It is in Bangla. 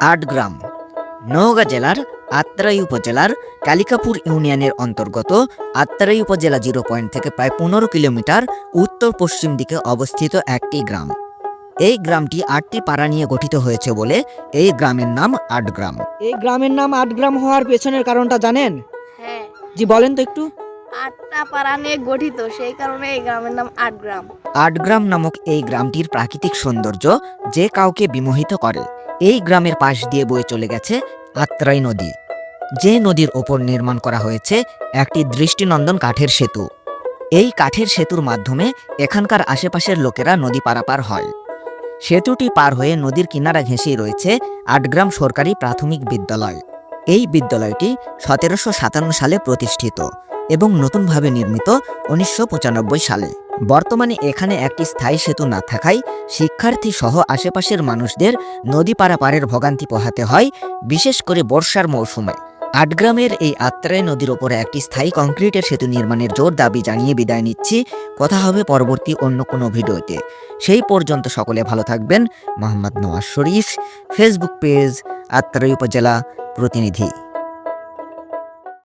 আটগ্রাম নওগাঁ জেলার আত্রাই উপজেলার কালিকাপুর ইউনিয়নের অন্তর্গত আত্রাই উপজেলা জিরো পয়েন্ট থেকে প্রায় পনেরো কিলোমিটার উত্তর পশ্চিম দিকে অবস্থিত একটি গ্রাম। এই গ্রামটি আটটি পাড়া নিয়ে গঠিত হয়েছে বলে এই গ্রামের নাম আটগ্রাম এই গ্রামের নাম আটগ্রাম হওয়ার পেছনের কারণটা জানেন? হ্যাঁ। জি বলেন তো একটু। আটটা পাড়া নিয়ে গঠিত সেই কারণে এই গ্রামের নাম আটগ্রাম আটগ্রাম নামক এই গ্রামটির প্রাকৃতিক সৌন্দর্য যে কাউকে বিমোহিত করে। এই গ্রামের পাশ দিয়ে বয়ে চলে গেছে আত্রাই নদী। যে নদীর ওপর নির্মাণ করা হয়েছে একটি দৃষ্টিনন্দন কাঠের সেতু। এই কাঠের সেতুর মাধ্যমে এখানকার আশেপাশের লোকেরা নদী পারাপার হয়। সেতুটি পার হয়ে নদীর কিনারা ঘেঁষেই রয়েছে আটগ্রাম সরকারি প্রাথমিক বিদ্যালয়। এই বিদ্যালয়টি সতেরোশো সাতান্ন সালে প্রতিষ্ঠিত এবং নতুনভাবে নির্মিত উনিশশো পঁচানব্বই সালে। বর্তমানে এখানে একটি স্থায়ী সেতু না থাকায় শিক্ষার্থী সহ আশেপাশের মানুষদের নদী পারাপারের ভোগান্তি পোহাতে হয়, বিশেষ করে বর্ষার মৌসুমে। আটগ্রামের এই আত্রাই নদীর ওপরে একটি স্থায়ী কংক্রিটের সেতু নির্মাণের জোর দাবি জানিয়ে বিদায় নিচ্ছি। কথা হবে পরবর্তী অন্য কোনো ভিডিওতে। সেই পর্যন্ত সকলে ভালো থাকবেন। মোহাম্মদ নওয়াজ শরীফ ফেসবুক পেজ আত্রাই উপজেলা প্রতিনিধি।